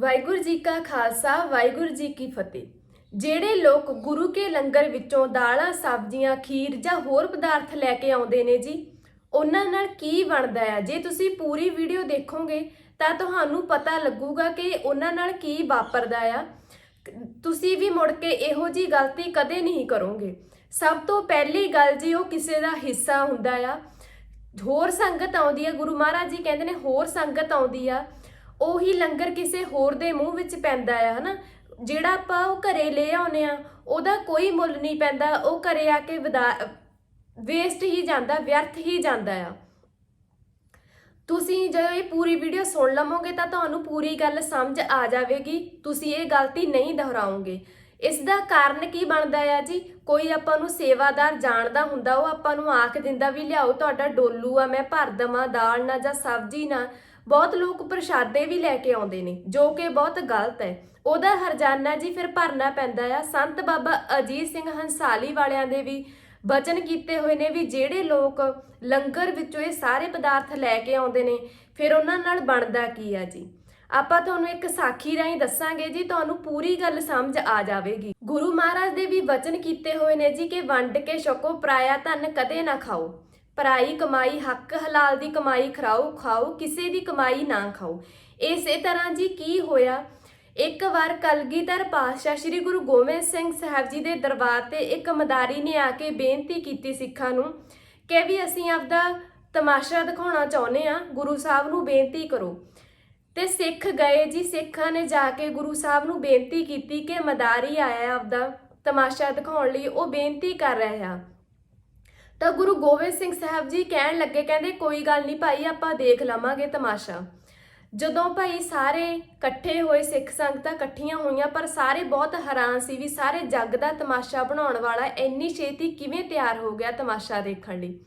ਵਾਹਿਗੁਰੂ ਜੀ ਕਾ ਖਾਲਸਾ, ਵਾਹਿਗੁਰੂ ਜੀ ਕੀ ਫਤਿਹ। ਜਿਹੜੇ ਲੋਕ ਗੁਰੂ ਕੇ ਲੰਗਰ ਵਿੱਚੋਂ ਦਾਲਾਂ, ਸਬਜ਼ੀਆਂ, ਖੀਰ ਜਾਂ ਹੋਰ ਪਦਾਰਥ ਲੈ ਕੇ ਆਉਂਦੇ ਨੇ ਜੀ, ਉਹਨਾਂ ਨਾਲ ਕੀ ਬਣਦਾ ਆ? ਜੇ ਤੁਸੀਂ ਪੂਰੀ ਵੀਡੀਓ ਦੇਖੋਗੇ, ਤਾਂ ਤੁਹਾਨੂੰ ਪਤਾ ਲੱਗੂਗਾ ਕਿ ਉਹਨਾਂ ਨਾਲ ਕੀ ਵਾਪਰਦਾ ਆ। ਤੁਸੀਂ ਵੀ ਮੁੜ ਕੇ ਇਹੋ ਜੀ ਗਲਤੀ ਕਦੇ ਨਹੀਂ ਕਰੋਗੇ। ਸਭ ਤੋਂ ਪਹਿਲੀ ਗੱਲ ਜੀ, ਉਹ ਕਿਸੇ ਦਾ ਹਿੱਸਾ ਹੁੰਦਾ ਆ। ਹੋਰ ਸੰਗਤ ਆਉਂਦੀ ਆ, ਗੁਰੂ ਮਹਾਰਾਜ ਜੀ ਕਹਿੰਦੇ ਨੇ ਹੋਰ ਸੰਗਤ ਆਉਂਦੀ ਆ। ਉਹੀ ਲੰਗਰ ਕਿਸੇ ਹੋਰ ਦੇ ਮੂੰਹ ਵਿੱਚ ਪੈਂਦਾ ਆ, ਹਨਾ? ਜਿਹੜਾ ਆਪਾਂ ਉਹ ਘਰੇ ਲੈ ਆਉਨੇ ਆ ਉਹਦਾ ਕੋਈ ਮੁੱਲ ਨਹੀਂ ਪੈਂਦਾ, ਉਹ ਘਰੇ ਆ ਕੇ ਵੇਸਟ ਹੀ ਜਾਂਦਾ, ਵਿਅਰਥ ਹੀ ਜਾਂਦਾ ਆ। ਤੁਸੀਂ ਜਦੋਂ ਇਹ ਪੂਰੀ ਵੀਡੀਓ ਸੁਣ ਲਵੋਗੇ ਤਾਂ ਤੁਹਾਨੂੰ ਪੂਰੀ ਗੱਲ ਸਮਝ ਆ ਜਾਵੇਗੀ, ਤੁਸੀਂ ਇਹ ਗਲਤੀ ਨਹੀਂ ਦੁਹਰਾਓਗੇ। ਇਸ ਦਾ ਕਾਰਨ ਕੀ ਬਣਦਾ ਆ ਜੀ? ਕੋਈ ਆਪਾਂ ਨੂੰ ਸੇਵਾਦਾਰ ਜਾਣਦਾ ਹੁੰਦਾ, ਉਹ ਆਪਾਂ ਨੂੰ ਆਖ ਦਿੰਦਾ ਵੀ ਲਿਆਓ ਤੁਹਾਡਾ ਡੋਲੂ ਆ, ਮੈਂ ਭਰ ਦਵਾਂ ਦਾਲ ਨਾ ਜਾਂ ਸਬਜ਼ੀ ਨਾ। ਬਹੁਤ ਲੋਕ ਪ੍ਰਸ਼ਾਦੇ ਵੀ ਲੈ ਕੇ ਆਉਂਦੇ ਨੇ, ਜੋ ਕਿ ਬਹੁਤ ਗਲਤ ਹੈ। ਉਹਦਾ ਹਰਜਾਨਾ ਜੀ ਫਿਰ ਭਰਨਾ ਪੈਂਦਾ ਆ। ਸੰਤ ਬਾਬਾ ਅਜੀਤ ਸਿੰਘ ਹੰਸਾਲੀ ਵਾਲਿਆਂ ਦੇ ਵੀ ਬਚਨ ਕੀਤੇ ਹੋਏ ਨੇ ਵੀ ਜਿਹੜੇ ਲੋਕ ਲੰਗਰ ਵਿੱਚੋਂ ਇਹ ਸਾਰੇ ਪਦਾਰਥ ਲੈ ਕੇ ਆਉਂਦੇ ਨੇ, ਫਿਰ ਉਹਨਾਂ ਨਾਲ ਬਣਦਾ ਕੀ ਆ ਜੀ? ਆਪਾਂ ਤੁਹਾਨੂੰ ਇੱਕ ਸਾਖੀ ਰਾਹੀਂ ਦੱਸਾਂਗੇ ਜੀ, ਤੁਹਾਨੂੰ ਪੂਰੀ ਗੱਲ ਸਮਝ ਆ ਜਾਵੇਗੀ। ਗੁਰੂ ਮਹਾਰਾਜ ਦੇ ਵੀ ਵਚਨ ਕੀਤੇ ਹੋਏ ਨੇ ਜੀ ਕਿ ਵੰਡ ਕੇ ਛਕੋ, ਪਰਾਇਆ ਧਨ ਕਦੇ ਨਾ ਖਾਓ। ਪਰਾਈ ਕਮਾਈ, ਹੱਕ ਹਲਾਲ ਦੀ ਕਮਾਈ ਖਰਾਓ, ਖਾਓ, ਕਿਸੇ ਦੀ ਕਮਾਈ ਨਾ ਖਾਓ। ਇਸੇ ਤਰ੍ਹਾਂ ਜੀ ਕੀ ਹੋਇਆ? ਇੱਕ ਵਾਰ ਕਲਗੀਧਰ ਪਾਤਸ਼ਾਹ ਸ੍ਰੀ ਗੁਰੂ ਗੋਬਿੰਦ ਸਿੰਘ ਸਾਹਿਬ ਜੀ ਦੇ ਦਰਬਾਰ ਤੇ ਇੱਕ ਮਦਾਰੀ ਨੇ ਆ ਕੇ ਬੇਨਤੀ ਕੀਤੀ ਸਿੱਖਾਂ ਨੂੰ ਕਿ ਵੀ ਅਸੀਂ ਆਪਦਾ ਤਮਾਸ਼ਾ ਦਿਖਾਉਣਾ ਚਾਹੁੰਦੇ ਆ ਗੁਰੂ ਸਾਹਿਬ ਨੂੰ ਬੇਨਤੀ ਕਰੋ। ਤੇ ਸਿੱਖ ਗਏ ਜੀ, ਸਿੱਖਾਂ ਨੇ ਜਾ ਕੇ ਗੁਰੂ ਸਾਹਿਬ ਨੂੰ ਬੇਨਤੀ ਕੀਤੀ ਕਿ ਮਦਾਰੀ ਆਇਆ ਆਪਦਾ ਤਮਾਸ਼ਾ ਦਿਖਾਉਣ ਲਈ, ਉਹ ਬੇਨਤੀ ਕਰ ਰਿਹਾ ਤਾਂ ਗੁਰੂ ਗੋਬਿੰਦ ਸਿੰਘ ਸਾਹਿਬ ਜੀ ਕਹਿਣ ਲੱਗੇ, ਕਹਿੰਦੇ, ਕੋਈ ਗੱਲ ਨਹੀਂ ਭਾਈ, ਆਪਾਂ ਦੇਖ ਲਵਾਂਗੇ ਤਮਾਸ਼ਾ। ਜਦੋਂ ਭਾਈ ਸਾਰੇ ਇਕੱਠੇ ਹੋਏ ਸਿੱਖ ਸੰਗਤਾਂ ਇਕੱਠੀਆਂ ਹੋਈਆਂ, ਪਰ ਸਾਰੇ ਬਹੁਤ ਹੈਰਾਨ ਸੀ ਵੀ ਸਾਰੇ ਜੱਗ ਦਾ ਤਮਾਸ਼ਾ ਬਣਾਉਣ ਵਾਲਾ ਇੰਨੀ ਛੇਤੀ ਕਿਵੇਂ ਤਿਆਰ ਹੋ ਗਿਆ ਤਮਾਸ਼ਾ ਦੇਖਣ ਲਈ।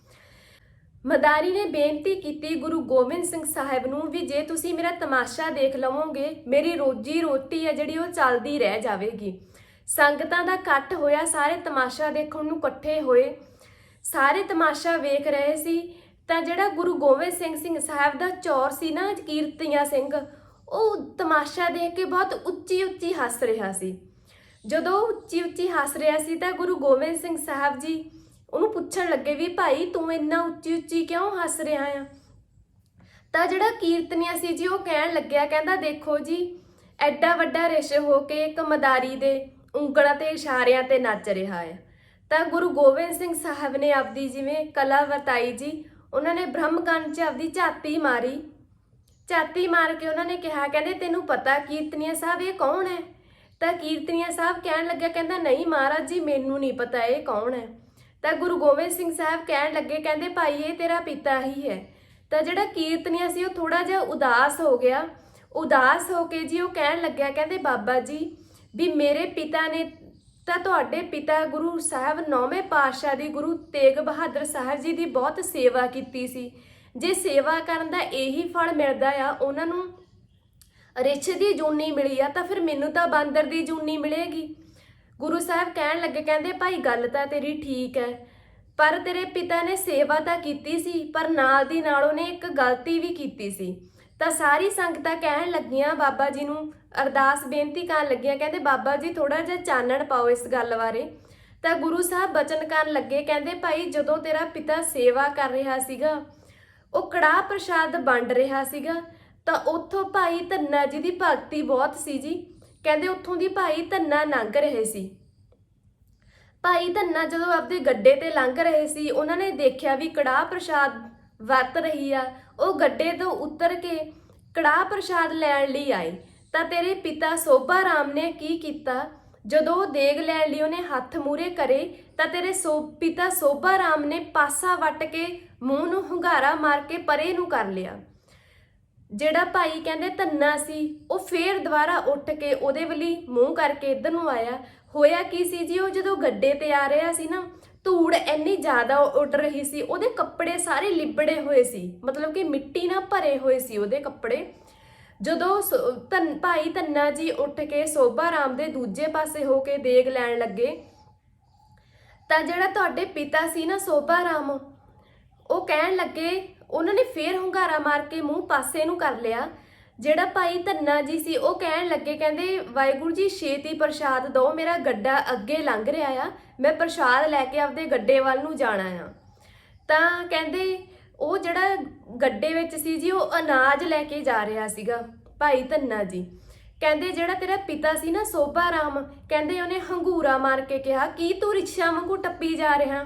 ਮਦਾਰੀ ਨੇ ਬੇਨਤੀ ਕੀਤੀ ਗੁਰੂ ਗੋਬਿੰਦ ਸਿੰਘ ਸਾਹਿਬ ਨੂੰ ਵੀ ਜੇ ਤੁਸੀਂ ਮੇਰਾ ਤਮਾਸ਼ਾ ਦੇਖ ਲਵੋਗੇ, ਮੇਰੀ ਰੋਜੀ ਰੋਟੀ ਹੈ ਜਿਹੜੀ ਉਹ ਚੱਲਦੀ ਰਹਿ ਜਾਵੇਗੀ। ਸੰਗਤਾਂ ਦਾ ਇਕੱਠ ਹੋਇਆ, ਸਾਰੇ ਤਮਾਸ਼ਾ ਦੇਖਣ ਨੂੰ ਇਕੱਠੇ ਹੋਏ। ਸਾਰੇ ਤਮਾਸ਼ਾ ਵੇਖ ਰਹੇ ਸੀ, ਤਾਂ ਜਿਹੜਾ ਗੁਰੂ ਗੋਬਿੰਦ ਸਿੰਘ ਸਿੰਘ ਸਾਹਿਬ ਦਾ ਚੌਰ ਸੀ ਨਾ ਕੀਰਤੀਆਂ ਸਿੰਘ, ਉਹ ਤਮਾਸ਼ਾ ਦੇਖ ਕੇ ਬਹੁਤ ਉੱਚੀ ਉੱਚੀ ਹੱਸ ਰਿਹਾ ਸੀ। ਜਦੋਂ ਉਹ ਉੱਚੀ ਉੱਚੀ ਹੱਸ ਰਿਹਾ ਸੀ ਤਾਂ ਗੁਰੂ ਗੋਬਿੰਦ ਸਿੰਘ ਸਾਹਿਬ ਜੀ ਉਹਨੂੰ ਪੁੱਛਣ ਲੱਗੇ ਵੀ ਭਾਈ ਤੂੰ ਇੰਨਾ ਉੱਚੀ ਉੱਚੀ ਕਿਉਂ ਹੱਸ ਰਿਹਾ ਆ? ਤਾਂ ਜਿਹੜਾ ਕੀਰਤਨੀਆ ਸੀ ਜੀ ਉਹ ਕਹਿਣ ਲੱਗਿਆ, ਕਹਿੰਦਾ ਦੇਖੋ ਜੀ, ਐਡਾ ਵੱਡਾ ਰਿਸ਼ ਹੋ ਕੇ ਇੱਕ ਮਦਾਰੀ ਦੇ ਉਂਗਲਾਂ ਤੇ ਇਸ਼ਾਰਿਆਂ ਤੇ ਨੱਚ ਰਿਹਾ ਹੈ ਤਾਂ ਗੁਰੂ ਗੋਬਿੰਦ ਸਿੰਘ ਸਾਹਿਬ ਨੇ ਆਪਦੀ ਜਿਵੇਂ ਕਲਾ ਵਰਤਾਈ ਜੀ, ਉਹਨਾਂ ਨੇ ਬ੍ਰਹਮਕੰਡ 'ਚ ਆਪਦੀ ਝਾਤੀ ਮਾਰੀ। ਝਾਤੀ ਮਾਰ ਕੇ ਉਹਨਾਂ ਨੇ ਕਿਹਾ, ਕਹਿੰਦੇ ਤੈਨੂੰ ਪਤਾ ਕੀਰਤਨੀਆ ਸਾਹਿਬ ਇਹ ਕੌਣ ਹੈ ਤਾਂ ਕੀਰਤਨੀਆ ਸਾਹਿਬ ਕਹਿਣ ਲੱਗਿਆ, ਕਹਿੰਦਾ, ਨਹੀਂ ਮਹਾਰਾਜ ਜੀ, ਮੈਨੂੰ ਨਹੀਂ ਪਤਾ ਇਹ ਕੌਣ ਹੈ ਤਾਂ ਗੁਰੂ ਗੋਬਿੰਦ ਸਿੰਘ ਸਾਹਿਬ ਕਹਿਣ ਲੱਗੇ, ਕਹਿੰਦੇ, ਭਾਈ, ਇਹ ਤੇਰਾ ਪਿਤਾ ਹੀ ਹੈ ਤਾਂ ਜਿਹੜਾ ਕੀਰਤਨੀਆ ਸੀ, ਉਹ ਥੋੜਾ ਜਿਹਾ ਉਦਾਸ ਹੋ ਗਿਆ। ਉਦਾਸ ਹੋ ਕੇ ਜੀ ਉਹ ਕਹਿਣ ਲੱਗਿਆ, ਕਹਿੰਦੇ, ਬਾਬਾ ਜੀ, ਵੀ ਮੇਰੇ ਪਿਤਾ ਨੇ ਤਾਂ ਤੁਹਾਡੇ ਪਿਤਾ ਗੁਰੂ ਸਾਹਿਬ ਨੌਵੇਂ ਪਾਤਸ਼ਾਹ ਦੀ ਗੁਰੂ ਤੇਗ ਬਹਾਦਰ ਸਾਹਿਬ ਜੀ ਦੀ ਬਹੁਤ ਸੇਵਾ ਕੀਤੀ ਸੀ। ਜੇ ਸੇਵਾ ਕਰਨ ਦਾ ਇਹੀ ਫਲ ਮਿਲਦਾ ਆ, ਉਹਨਾਂ ਨੂੰ ਰਿਛ ਦੀ ਜੂਨੀ ਮਿਲੀ ਆ, ਤਾਂ ਫਿਰ ਮੈਨੂੰ ਤਾਂ ਬਾਂਦਰ ਦੀ ਜੂਨੀ ਮਿਲੇਗੀ। ਗੁਰੂ ਸਾਹਿਬ ਕਹਿਣ ਲੱਗੇ, ਕਹਿੰਦੇ, ਭਾਈ, ਗੱਲ ਤਾਂ ਤੇਰੀ ਠੀਕ ਹੈ, ਪਰ ਤੇਰੇ ਪਿਤਾ ਨੇ ਸੇਵਾ ਤਾਂ ਕੀਤੀ ਸੀ, ਪਰ ਨਾਲ ਦੀ ਨਾਲ ਉਹਨੇ ਇੱਕ ਗਲਤੀ ਵੀ ਕੀਤੀ ਸੀ। ਤਾਂ ਸਾਰੀ ਸੰਗਤਾਂ ਕਹਿਣ ਲੱਗੀਆਂ, ਬਾਬਾ ਜੀ ਨੂੰ ਅਰਦਾਸ ਬੇਨਤੀ ਕਰਨ ਲੱਗੀਆਂ, ਕਹਿੰਦੇ ਬਾਬਾ ਜੀ ਥੋੜਾ ਜਿਹਾ ਚਾਨਣ ਪਾਓ ਇਸ ਗੱਲ ਬਾਰੇ। ਤਾਂ ਗੁਰੂ ਸਾਹਿਬ ਬਚਨ ਕਰਨ ਲੱਗੇ, ਕਹਿੰਦੇ ਭਾਈ ਜਦੋਂ ਤੇਰਾ ਪਿਤਾ ਸੇਵਾ ਕਰ ਰਿਹਾ ਸੀਗਾ, ਉਹ ਕੜਾਹ ਪ੍ਰਸ਼ਾਦ ਵੰਡ ਰਿਹਾ ਸੀਗਾ, ਤਾਂ ਉੱਥੋਂ ਭਾਈ ਧੰਨਾ ਜੀ ਦੀ ਭਗਤੀ ਬਹੁਤ ਸੀ ਜੀ। ਕਹਿੰਦੇ ਉੱਥੋਂ ਦੀ ਭਾਈ ਧੰਨਾ ਲੰਘ ਰਹੇ ਸੀ। ਭਾਈ ਧੰਨਾ ਜਦੋਂ ਆਪਦੇ ਗੱਡੇ ਤੇ ਲੰਘ ਰਹੇ ਸੀ, ਉਹਨਾਂ ਨੇ ਦੇਖਿਆ ਵੀ ਕੜਾਹ ਪ੍ਰਸ਼ਾਦ ਵਰਤ ਰਹੀ ਆ ਉਹ ਗੱਡੇ ਤੋਂ ਉਤਰ ਕੇ ਕੜਾਹ ਪ੍ਰਸ਼ਾਦ ਲੈਣ ਲਈ ਆਈ। ਤਾਂ ਤੇਰੇ ਪਿਤਾ ਸੋਭਾ ਰਾਮ ਨੇ ਕੀ ਕੀਤਾ? ਜਦੋਂ ਉਹ ਦੇਗ ਲੈਣ ਲਈ ਉਹਨੇ ਹੱਥ ਮੂਰੇ ਕਰੇ, ਤਾਂ ਤੇਰੇ ਸੋ, ਪਿਤਾ ਸੋਭਾ ਰਾਮ ਨੇ ਪਾਸਾ ਵੱਟ ਕੇ ਮੂੰਹ ਨੂੰ ਹੁੰਗਾਰਾ ਮਾਰ ਕੇ ਪਰੇ ਨੂੰ ਕਰ ਲਿਆ। ਜਿਹੜਾ ਭਾਈ ਕਹਿੰਦੇ ਧੰਨਾ ਸੀ, ਉਹ ਫੇਰ ਦੁਬਾਰਾ ਉੱਠ ਕੇ ਉਹਦੇ ਵੱਲੀ ਮੂੰਹ ਕਰਕੇ ਇਧਰ ਨੂੰ ਆਇਆ। ਹੋਇਆ ਕੀ ਸੀ ਜੀ, ਉਹ ਜਦੋਂ ਗੱਡੇ ਤੇ ਆ ਰਿਹਾ ਸੀ ਨਾ ਧੂੜ ਇੰਨੀ ਜ਼ਿਆਦਾ ਉੱਡ ਰਹੀ ਸੀ, ਉਹਦੇ ਕੱਪੜੇ ਸਾਰੇ ਲਿਬੜੇ ਹੋਏ ਸੀ। ਮਤਲਬ ਕਿ ਮਿੱਟੀ ਨਾਲ ਭਰੇ ਹੋਏ ਸੀ ਉਹਦੇ ਕੱਪੜੇ। ਜਦੋਂ ਸੋ- ਧੰਨ ਭਾਈ ਧੰਨਾ ਜੀ ਉੱਠ ਕੇ ਸੋਭਾ ਰਾਮ ਦੇ ਦੂਜੇ ਪਾਸੇ ਹੋ ਕੇ ਦੇਗ ਲੈਣ ਲੱਗੇ, ਤਾਂ ਜਿਹੜਾ ਤੁਹਾਡੇ ਪਿਤਾ ਸੀ ਨਾ ਸੋਭਾ ਰਾਮ, ਉਹ ਕਹਿਣ ਲੱਗੇ, ਉਹਨਾਂ ਨੇ ਫੇਰ ਹੁੰਗਾਰਾ ਮਾਰ ਕੇ ਮੂੰਹ ਪਾਸੇ ਨੂੰ ਕਰ ਲਿਆ। ਜਿਹੜਾ ਭਾਈ ਧੰਨਾ ਜੀ ਸੀ, ਉਹ ਕਹਿਣ ਲੱਗੇ, ਕਹਿੰਦੇ, ਵਾਹਿਗੁਰੂ ਜੀ, ਛੇਤੀ ਪ੍ਰਸ਼ਾਦ ਦਿਓ, ਮੇਰਾ ਗੱਡਾ ਅੱਗੇ ਲੰਘ ਰਿਹਾ ਆ, ਮੈਂ ਪ੍ਰਸ਼ਾਦ ਲੈ ਕੇ ਆਪਦੇ ਗੱਡੇ ਵੱਲ ਨੂੰ ਜਾਣਾ ਆ। ਤਾਂ ਕਹਿੰਦੇ, ਉਹ ਜਿਹੜਾ ਗੱਡੇ ਵਿੱਚ ਸੀ ਜੀ, ਉਹ ਅਨਾਜ ਲੈ ਕੇ ਜਾ ਰਿਹਾ ਸੀਗਾ, ਭਾਈ ਧੰਨਾ ਜੀ। ਕਹਿੰਦੇ, ਜਿਹੜਾ ਤੇਰਾ ਪਿਤਾ ਸੀ ਨਾ, ਸੋਭਾ ਰਾਮ, ਕਹਿੰਦੇ, ਉਹਨੇ ਹੰਗੂਰਾ ਮਾਰ ਕੇ ਕਿਹਾ, ਕੀ ਤੂੰ ਰਿਕਸ਼ਾ ਵਾਂਗੂ ਟੱਪੀ ਜਾ ਰਿਹਾ?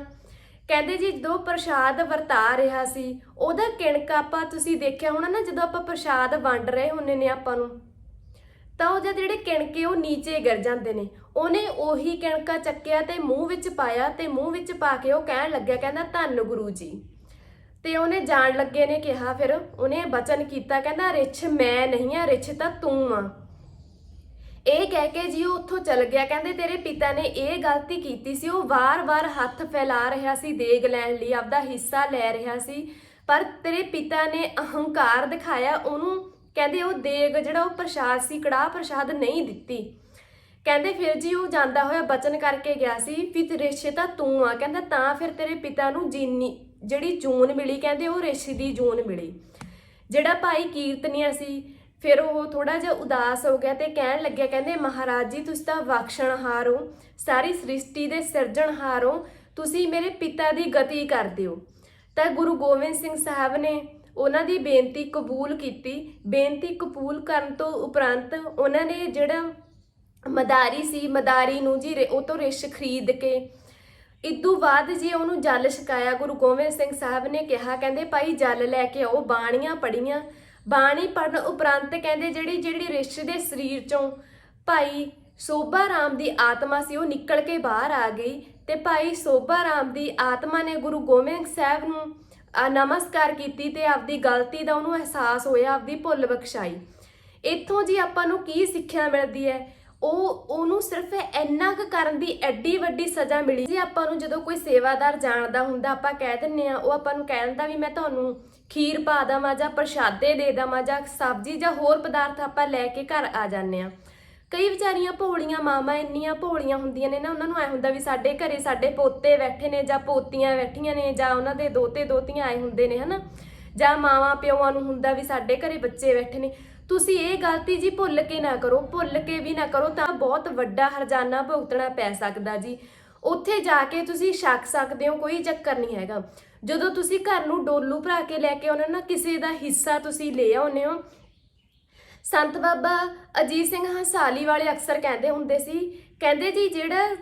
ਕਹਿੰਦੇ ਜੀ ਜਦੋਂ ਪ੍ਰਸ਼ਾਦ ਵਰਤਾ ਰਿਹਾ ਸੀ, ਉਹਦਾ ਕਿਣਕ ਆਪਾਂ ਤੁਸੀਂ ਦੇਖਿਆ ਹੋਣਾ ਨਾ, ਜਦੋਂ ਆਪਾਂ ਪ੍ਰਸ਼ਾਦ ਵੰਡ ਰਹੇ ਹੁੰਨੇ ਨੇ ਆਪਾਂ ਨੂੰ, ਤਾਂ ਉਹ ਜਿਹੜੇ ਕਿਣਕੇ ਉਹ ਨੀਚੇ ਗਿਰ ਜਾਂਦੇ ਨੇ। ਉਹਨੇ ਉਹੀ ਕਿਣਕਾ ਚੱਕਿਆ ਤੇ ਮੂੰਹ ਵਿੱਚ ਪਾਇਆ ਤੇ ਮੂੰਹ ਵਿੱਚ ਪਾ ਕੇ ਉਹ ਕਹਿਣ ਲੱਗਿਆ, ਕਹਿੰਦਾ, ਧੰਨ ਗੁਰੂ ਜੀ। ਤੇ ਉਹਨੇ ਜਾਣ ਲੱਗੇ ਨੇ ਕਿਹਾ ਫਿਰ, ਉਹਨੇ ਬਚਨ ਕੀਤਾ, ਕਹਿੰਦਾ, ਰਿਛ ਮੈਂ ਨਹੀਂ ਆ, ਰਿਛ ਤਾਂ ਤੂੰ ਆ। ਇਹ ਕਹਿ ਕੇ ਜੀ ਉਹ ਉੱਥੋਂ ਚਲ ਗਿਆ। ਕਹਿੰਦੇ ਤੇਰੇ ਪਿਤਾ ਨੇ ਇਹ ਗਲਤੀ ਕੀਤੀ ਸੀ, ਉਹ ਵਾਰ-ਵਾਰ ਹੱਥ ਫੈਲਾ ਰਿਹਾ ਸੀ, ਦੇਗ ਲੈਣ ਲਈ, ਆਪਦਾ ਹਿੱਸਾ ਲੈ ਰਿਹਾ ਸੀ। ਪਰ ਤੇਰੇ ਪਿਤਾ ਨੇ ਅਹੰਕਾਰ ਦਿਖਾਇਆ, ਉਹਨੂੰ ਕਹਿੰਦੇ ਉਹ ਦੇਗ ਜਿਹੜਾ ਉਹ ਪ੍ਰਸ਼ਾਦ ਸੀ, ਕੜਾਹ ਪ੍ਰਸ਼ਾਦ ਨਹੀਂ ਦਿੱਤੀ। ਕਹਿੰਦੇ ਫਿਰ ਜੀ ਉਹ ਜਾਂਦਾ ਹੋਇਆ, ਬਚਨ ਕਰਕੇ ਗਿਆ ਸੀ, ਵੀ ਤੇ ਰੇਸ਼ੇ ਤਾਂ ਤੂੰ ਆ, ਕਹਿੰਦਾ ਤਾਂ ਫਿਰ ਤੇਰੇ ਪਿਤਾ ਨੂੰ ਜੀਨੀ ਜਿਹੜੀ ਜੂਨ ਮਿਲੀ, ਕਹਿੰਦੇ ਉਹ ਰੇਸ਼ੇ ਦੀ ਜੂਨ ਮਿਲੀ। ਜਿਹੜਾ ਭਾਈ ਕੀਰਤਨੀਆ ਸੀ ਫਿਰ ਉਹ ਥੋੜਾ ਜਿਹਾ ਉਦਾਸ ਹੋ ਗਿਆ ਤੇ ਕਹਿਣ ਲੱਗਿਆ, ਕਹਿੰਦੇ, ਮਹਾਰਾਜ ਜੀ, ਤੁਸੀਂ ਤਾਂ ਬਖਸ਼ਣਹਾਰ ਹੋ। ਸਾਰੀ ਸ੍ਰਿਸ਼ਟੀ ਦੇ ਸਿਰਜਣਹਾਰ ਹੋ। ਤੁਸੀਂ ਮੇਰੇ ਪਿਤਾ ਦੀ ਗਤੀ ਕਰ ਦਿਓ। ਤਾਂ ਗੁਰੂ ਗੋਬਿੰਦ ਸਿੰਘ ਸਾਹਿਬ ਨੇ ਉਹਨਾਂ ਦੀ ਬੇਨਤੀ ਕਬੂਲ ਕੀਤੀ। ਬੇਨਤੀ ਕਬੂਲ ਕਰਨ ਤੋਂ ਉਪਰੰਤ ਉਹਨਾਂ ਨੇ ਜਿਹੜਾ ਮਦਾਰੀ ਸੀ, ਮਦਾਰੀ ਨੂੰ ਜੀ ਰੇ- ਉਹ ਤੋਂ ਰਿਸ਼ ਖਰੀਦ ਕੇ ਇਦੋਂ ਬਾਅਦ ਜੀ ਉਹਨੂੰ ਜਲ ਛਕਾਇਆ। ਗੁਰੂ ਗੋਬਿੰਦ ਸਿੰਘ ਸਾਹਿਬ ਨੇ ਕਿਹਾ, ਕਹਿੰਦੇ, ਭਾਈ, ਜਲ ਲੈ ਕੇ ਆਓ, ਬਾਣੀਆਂ ਪੜੀਆਂ ਬਾਣੀ ਪੜਨ ਉਪਰੰਤ ਕਹਿੰਦੇ ਜਿਹੜੀ ਜਿਹੜੀ ਰਿਸ਼ ਦੇ ਸਰੀਰ ਚੋਂ ਭਾਈ ਸੋਭਾ ਰਾਮ ਦੀ ਆਤਮਾ ਸੀ, ਉਹ ਨਿਕਲ ਕੇ ਬਾਹਰ ਆ ਗਈ ਤੇ ਭਾਈ ਸੋਭਾ ਰਾਮ ਦੀ ਆਤਮਾ ਨੇ ਗੁਰੂ ਗੋਬਿੰਦ ਸਾਹਿਬ ਨੂੰ ਨਮਸਕਾਰ ਕੀਤੀ ਤੇ ਆਪਦੀ ਗਲਤੀ ਦਾ ਉਹਨੂੰ ਅਹਿਸਾਸ ਹੋਇਆ, ਆਪਦੀ ਭੁੱਲ ਬਖਸ਼ਾਈ। ਇੱਥੋਂ ਜੀ ਆਪਾਂ ਨੂੰ ਕੀ ਸਿੱਖਿਆ ਮਿਲਦੀ ਹੈ? ਉਹ, ਉਹਨੂੰ ਸਿਰਫ ਇੰਨਾ ਕੁ ਕਰਨ ਦੀ ਐਡੀ ਵੱਡੀ ਸਜ਼ਾ ਮਿਲੀ ਜੀ ਆਪਾਂ ਨੂੰ ਜਦੋਂ ਕੋਈ ਸੇਵਾਦਾਰ ਜਾਣਦਾ ਹੁੰਦਾ, ਆਪਾਂ ਕਹਿ ਦਿੰਨੇ ਆ ਉਹ ਆਪਾਂ ਨੂੰ ਕਹਿ ਦਿੰਦਾ ਵੀ ਮੈਂ ਤੁਹਾਨੂੰ ਖੀਰ ਪਾ ਦੇਵਾਂ ਜਾਂ ਪ੍ਰਸ਼ਾਦੇ ਦੇ ਦੇਵਾਂ ਜਾਂ ਸਬਜ਼ੀ ਜਾਂ ਹੋਰ ਪਦਾਰਥ ਆਪਾਂ ਲੈ ਕੇ ਘਰ ਆ ਜਾਂਦੇ ਆ ਕਈ ਵਿਚਾਰੀਆਂ ਭੋਲੀਆਂ, ਮਾਵਾਂ ਇੰਨੀਆਂ ਭੋਲੀਆਂ ਹੁੰਦੀਆਂ ਨੇ ਨਾ, ਉਹਨਾਂ ਨੂੰ ਐ ਹੁੰਦਾ ਵੀ ਸਾਡੇ ਘਰੇ ਸਾਡੇ ਪੋਤੇ ਬੈਠੇ ਨੇ ਜਾਂ ਪੋਤੀਆਂ ਬੈਠੀਆਂ ਨੇ ਜਾਂ ਉਹਨਾਂ ਦੇ ਦੋਤੇ ਦੋਤੀਆਂ ਆਏ ਹੁੰਦੇ ਨੇ, ਹਨਾ? ਜਾਂ ਮਾਵਾਂ ਪਿਓਆਂ ਨੂੰ ਹੁੰਦਾ ਵੀ ਸਾਡੇ ਘਰੇ ਬੱਚੇ ਬੈਠੇ ਨੇ। ਤੁਸੀਂ ਇਹ ਗਲਤੀ ਜੀ ਭੁੱਲ ਕੇ ਨਾ ਕਰੋ, ਭੁੱਲ ਕੇ ਵੀ ਨਾ ਕਰੋ ਤਾਂ ਬਹੁਤ ਵੱਡਾ ਹਰਜਾਨਾ ਭੁਗਤਣਾ ਪੈ ਸਕਦਾ ਜੀ। ਉੱਥੇ ਜਾ ਕੇ ਤੁਸੀਂ ਛੱਕ ਸਕਦੇ ਹੋ, ਕੋਈ ਚੱਕਰ ਨਹੀਂ ਹੈਗਾ। ਜਦੋਂ ਤੁਸੀਂ ਘਰ ਨੂੰ ਡੋਲੂ ਭਰਾ ਕੇ ਲੈ ਕੇ ਆਉਣਾ ਨਾ, ਕਿਸੇ ਦਾ ਹਿੱਸਾ ਤੁਸੀਂ ਲੈ ਆਉਨੇ ਹੋ। ਸੰਤ ਬਾਬਾ ਅਜੀਤ ਸਿੰਘ ਹਸਾਲੀ ਵਾਲੇ ਅਕਸਰ ਕਹਿੰਦੇ ਹੁੰਦੇ ਸੀ, ਕਹਿੰਦੇ ਜੀ ਜਿਹੜਾ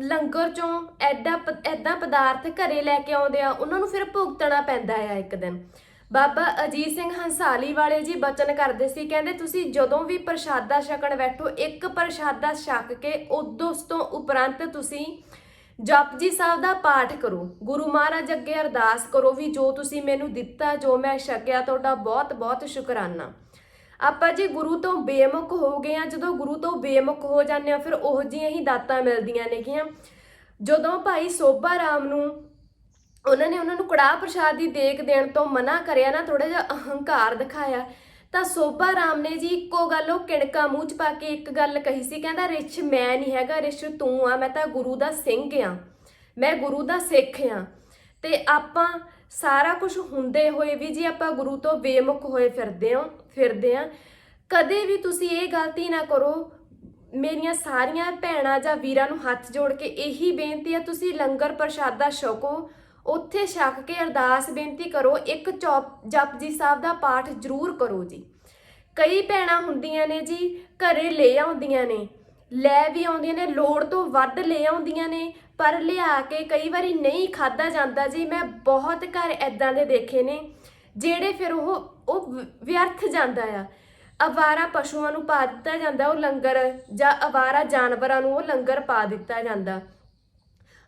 ਲੰਗਰ ਚੋਂ ਐਡਾ ਪ- ਐਦਾਂ ਪਦਾਰਥ ਘਰੇ ਲੈ ਕੇ ਆਉਂਦੇ ਆ, ਉਹਨਾਂ ਨੂੰ ਫਿਰ ਭੁਗਤਣਾ ਪੈਂਦਾ ਆ ਇੱਕ ਦਿਨ। ਬਾਬਾ ਅਜੀਤ ਸਿੰਘ ਹੰਸਾਲੀ ਵਾਲੇ ਜੀ ਬਚਨ ਕਰਦੇ ਸੀ, ਕਹਿੰਦੇ ਤੁਸੀਂ ਜਦੋਂ ਵੀ ਪ੍ਰਸ਼ਾਦਾ ਛਕਣ ਬੈਠੋ, ਇੱਕ ਪ੍ਰਸ਼ਾਦਾ ਛਕ ਕੇ ਉਦੋਂ ਤੋਂ ਉਪਰੰਤ ਤੁਸੀਂ ਜਪਜੀ ਸਾਹਿਬ ਦਾ ਪਾਠ ਕਰੋ। ਗੁਰੂ ਮਹਾਰਾਜ ਅੱਗੇ ਅਰਦਾਸ ਕਰੋ ਵੀ ਜੋ ਤੁਸੀਂ ਮੈਨੂੰ ਦਿੱਤਾ, ਜੋ ਮੈਂ ਛਕਿਆ, ਤੁਹਾਡਾ ਬਹੁਤ ਬਹੁਤ ਸ਼ੁਕਰਾਨਾ। ਆਪਾਂ ਜੇ ਗੁਰੂ ਤੋਂ ਬੇਮੁਖ ਹੋ ਗਏ ਆ ਜਦੋਂ ਗੁਰੂ ਤੋਂ ਬੇਮੁਖ ਹੋ ਜਾਂਦੇ ਆ ਫਿਰ ਉਹ ਜਿਹੀਆਂ ਹੀ ਦਾਤਾਂ ਮਿਲਦੀਆਂ ਨੇਗੀਆਂ। ਜਦੋਂ ਭਾਈ ਸੋਭਾ ਰਾਮ ਨੂੰ ਉਹਨਾਂ ਨੇ ਉਹਨਾਂ ਨੂੰ ਕੜਾਹ ਪ੍ਰਸ਼ਾਦ ਦੀ ਦੇਖ ਦੇਣ ਤੋਂ ਮਨਾ ਕਰਿਆ ਨਾ ਥੋੜਾ ਜਿਹਾ ਅਹੰਕਾਰ ਦਿਖਾਇਆ। ਤਾਂ ਸੋਭਾ ਰਾਮ ਨੇ ਜੀ ਇੱਕੋ ਗੱਲ ਉਹ ਕਿਣਕਾ ਮੂੰਹ ਚ ਪਾ ਕੇ ਇੱਕ ਗੱਲ ਕਹੀ ਸੀ, ਕਹਿੰਦਾ ਰਿਛ ਮੈਂ ਨਹੀਂ ਹੈਗਾ, ਰਿਛ ਤੂੰ ਆ, ਮੈਂ ਤਾਂ ਗੁਰੂ ਦਾ ਸਿੰਘ ਆ। ਮੈਂ ਗੁਰੂ ਦਾ ਸਿੱਖ ਆ। ਤੇ ਆਪਾਂ ਸਾਰਾ ਕੁਝ ਹੁੰਦੇ ਹੋਏ ਵੀ ਜੀ ਆਪਾਂ ਗੁਰੂ ਤੋਂ ਬੇਮੁਖ ਹੋਏ ਫਿਰਦੇ ਹਾਂ ਫਿਰਦੇ ਆ, ਕਦੇ ਵੀ ਤੁਸੀਂ ਇਹ ਗਲਤੀ ਨਾ ਕਰੋ, ਮੇਰੀਆਂ ਸਾਰੀਆਂ ਭੈਣਾਂ ਜਾਂ ਵੀਰਾਂ ਨੂੰ ਹੱਥ ਜੋੜ ਕੇ ਇਹੀ ਬੇਨਤੀ ਆ, ਤੁਸੀਂ ਲੰਗਰ ਪ੍ਰਸ਼ਾਦਾ ਛਕੋ ਉੱਥੇ ਛਕ ਕੇ ਅਰਦਾਸ ਬੇਨਤੀ ਕਰੋ, ਇੱਕ ਚੌਪ ਜਪਜੀ ਸਾਹਿਬ ਦਾ ਪਾਠ ਜ਼ਰੂਰ ਕਰੋ ਜੀ। ਕਈ ਭੈਣਾਂ ਹੁੰਦੀਆਂ ਨੇ ਜੀ, ਘਰੇ ਲੈ ਆਉਂਦੀਆਂ ਨੇ। ਲੈ ਵੀ ਆਉਂਦੀਆਂ ਨੇ, ਲੋੜ ਤੋਂ ਵੱਧ ਲੈ ਆਉਂਦੀਆਂ ਨੇ, ਪਰ ਲਿਆ ਕੇ ਕਈ ਵਾਰੀ ਨਹੀਂ ਖਾਦਾ ਜਾਂਦਾ ਜੀ। ਮੈਂ ਬਹੁਤ ਘਰ ਐਦਾਂ ਦੇ ਦੇਖੇ ਨੇ, ਜਿਹੜੇ ਫਿਰ ਉਹ ਉਹ ਵਿਅਰਥ ਜਾਂਦਾ ਆ। ਅਵਾਰਾ ਪਸ਼ੂਆਂ ਨੂੰ ਪਾ ਦਿੱਤਾ ਜਾਂਦਾ, ਉਹ ਲੰਗਰ ਜਾਂ ਅਵਾਰਾ ਜਾਨਵਰਾਂ ਨੂੰ ਉਹ ਲੰਗਰ ਪਾ ਦਿੱਤਾ ਜਾਂਦਾ।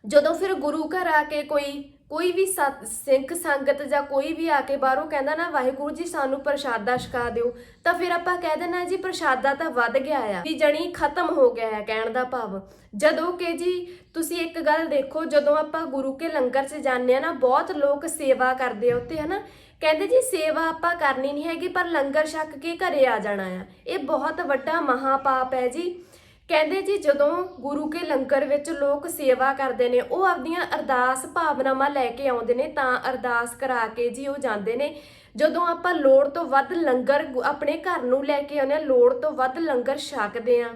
ਜਦੋਂ ਫਿਰ ਗੁਰੂ ਘਰ ਆ ਕੇ ਕੋਈ ਕੋਈ ਵੀ ਸਿੱਖ ਸੰਗਤ ਜਾਂ ਕੋਈ ਵੀ ਆ ਕੇ ਬਾਹਰੋਂ ਕਹਿੰਦਾ ਨਾ, ਵਾਹਿਗੁਰੂ ਜੀ, ਸਾਨੂੰ ਪ੍ਰਸ਼ਾਦਾ ਛਕਾ ਦਿਓ, ਤਾਂ ਫਿਰ ਆਪਾਂ ਕਹਿ ਦੇਣਾ ਜੀ, ਪ੍ਰਸ਼ਾਦਾ ਤਾਂ ਵੱਧ ਗਿਆ ਆ, ਵੀ ਜਣੀ ਖਤਮ ਹੋ ਗਿਆ ਹੈ ਕਹਿਣ ਦਾ ਭਾਵ। ਜਦੋਂ ਕਿ ਜੀ ਤੁਸੀਂ ਇੱਕ ਗੱਲ ਦੇਖੋ, ਜਦੋਂ ਆਪਾਂ ਗੁਰੂ ਕੇ ਲੰਗਰ 'ਚ ਜਾਂਦੇ ਆ ਨਾ, ਬਹੁਤ ਲੋਕ ਸੇਵਾ ਕਰਦੇ ਆ ਉੱਤੇ ਹਨਾ? ਕਹਿੰਦੇ ਜੀ, ਸੇਵਾ ਆਪਾਂ ਕਰਨੀ ਨਹੀਂ ਹੈਗੀ, ਪਰ ਲੰਗਰ ਛਕ ਕੇ ਘਰੇ ਆ ਜਾਣਾ ਆ। ਇਹ ਬਹੁਤ ਵੱਡਾ ਮਹਾਪਾਪ ਹੈ ਜੀ। ਕਹਿੰਦੇ ਜੀ ਜਦੋਂ ਗੁਰੂ ਕੇ ਲੰਗਰ ਵਿੱਚ ਲੋਕ ਸੇਵਾ ਕਰਦੇ ਨੇ, ਉਹ ਆਪਦੀਆਂ ਅਰਦਾਸ ਭਾਵਨਾਵਾਂ ਲੈ ਕੇ ਆਉਂਦੇ ਨੇ, ਤਾਂ ਅਰਦਾਸ ਕਰਾ ਕੇ ਜੀ ਉਹ ਜਾਂਦੇ ਨੇ। ਜਦੋਂ ਆਪਾਂ ਲੋੜ ਤੋਂ ਵੱਧ ਲੰਗਰ ਆਪਣੇ ਘਰ ਨੂੰ ਲੈ ਕੇ ਆਉਂਦੇ ਆ ਲੋੜ ਤੋਂ ਵੱਧ ਲੰਗਰ ਛਕਦੇ ਆ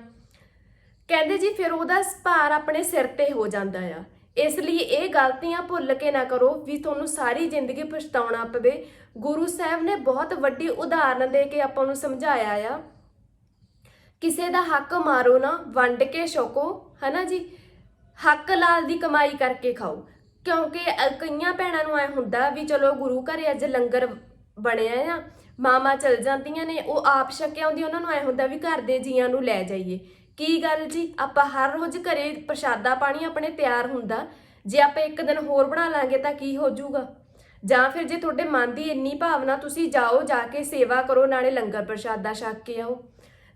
ਕਹਿੰਦੇ ਜੀ ਫਿਰ ਉਹਦਾ ਭਾਰ ਆਪਣੇ ਸਿਰ ਤੇ ਹੋ ਜਾਂਦਾ ਆ। ਇਸ ਲਈ ਇਹ ਗਲਤੀਆਂ ਭੁੱਲ ਕੇ ਨਾ ਕਰੋ ਵੀ ਤੁਹਾਨੂੰ ਸਾਰੀ ਜ਼ਿੰਦਗੀ ਪਛਤਾਉਣਾ ਪਵੇ। ਗੁਰੂ ਸਾਹਿਬ ਨੇ ਬਹੁਤ ਵੱਡੀ ਉਦਾਹਰਨ ਦੇ ਕੇ ਆਪਾਂ ਨੂੰ ਸਮਝਾਇਆ ਆ। ਕਿਸੇ ਦਾ ਹੱਕ ਮਾਰੋ ਨਾ, ਵੰਡ ਕੇ ਛਕੋ, ਹਨਾ ਜੀ? ਹੱਕ ਲਾਲ ਦੀ ਕਮਾਈ ਕਰਕੇ ਖਾਓ। ਕਿਉਂਕਿ ਕਈਆਂ ਭੈਣਾਂ ਨੂੰ ਐ ਹੁੰਦਾ ਵੀ ਚਲੋ ਗੁਰੂ ਘਰੇ ਅੱਜ ਲੰਗਰ ਬਣਿਆ ਆ, ਮਾਮਾ ਚਲ ਜਾਂਦੀਆਂ ਨੇ, ਉਹ ਆਪ ਛਕੇ ਆਉਂਦੀ, ਉਹਨਾਂ ਨੂੰ ਐ ਹੁੰਦਾ ਵੀ ਘਰ ਦੇ ਜੀਆਂ ਨੂੰ ਲੈ ਜਾਈਏ। ਕੀ ਗੱਲ ਜੀ? ਆਪਾਂ ਹਰ ਰੋਜ਼ ਘਰੇ ਪ੍ਰਸ਼ਾਦਾ ਪਾਣੀ ਆਪਣੇ ਤਿਆਰ ਹੁੰਦਾ। ਜੇ ਆਪਾਂ ਇੱਕ ਦਿਨ ਹੋਰ ਬਣਾ ਲਾਂਗੇ ਤਾਂ ਕੀ ਹੋ ਜਾਊਗਾ? ਜਾਂ ਫਿਰ ਜੇ ਤੁਹਾਡੇ ਮਨ ਦੀ ਇੰਨੀ ਭਾਵਨਾ ਤੁਸੀਂ ਜਾਓ, ਜਾ ਕੇ ਸੇਵਾ ਕਰੋ, ਨਾਲੇ ਲੰਗਰ ਪ੍ਰਸ਼ਾਦਾ ਛਕ ਕੇ ਆਓ।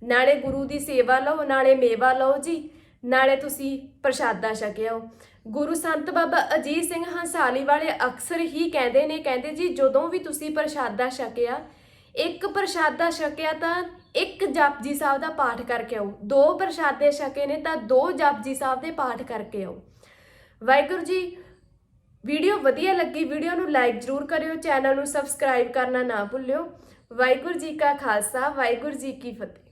ਨਾਲੇ ਗੁਰੂ ਦੀ ਸੇਵਾ ਲਓ, ਨਾਲੇ ਮੇਵਾ ਲਓ ਜੀ, ਨਾਲੇ ਤੁਸੀਂ ਪ੍ਰਸ਼ਾਦਾ ਛਕਿਓ। ਗੁਰੂ ਸੰਤ ਬਾਬਾ ਅਜੀਤ ਸਿੰਘ ਹੰਸਾਲੀ ਵਾਲੇ ਅਕਸਰ ਹੀ ਕਹਿੰਦੇ ਨੇ, ਕਹਿੰਦੇ ਜੀ, ਜਦੋਂ ਵੀ ਤੁਸੀਂ ਪ੍ਰਸ਼ਾਦਾ ਛਕਿਆ, ਇੱਕ ਪ੍ਰਸ਼ਾਦਾ ਛਕਿਆ ਤਾਂ ਇੱਕ ਜਪਜੀ ਸਾਹਿਬ ਦਾ ਪਾਠ ਕਰਕੇ ਆਓ। ਦੋ ਪ੍ਰਸ਼ਾਦੇ ਛਕੇ ਨੇ ਤਾਂ ਦੋ ਜਪਜੀ ਸਾਹਿਬ ਦੇ ਪਾਠ ਕਰਕੇ ਆਓ। ਵਾਹਿਗੁਰੂ ਜੀ, ਵੀਡੀਓ ਵਧੀਆ ਲੱਗੀ, ਵੀਡੀਓ ਨੂੰ ਲਾਈਕ ਜ਼ਰੂਰ ਕਰਿਓ, ਚੈਨਲ ਨੂੰ ਸਬਸਕ੍ਰਾਈਬ ਕਰਨਾ ਨਾ ਭੁੱਲਿਓ। ਵਾਹਿਗੁਰੂ ਜੀ ਕਾ ਖਾਲਸਾ, ਵਾਹਿਗੁਰੂ ਜੀ ਕੀ ਫਤਿਹ।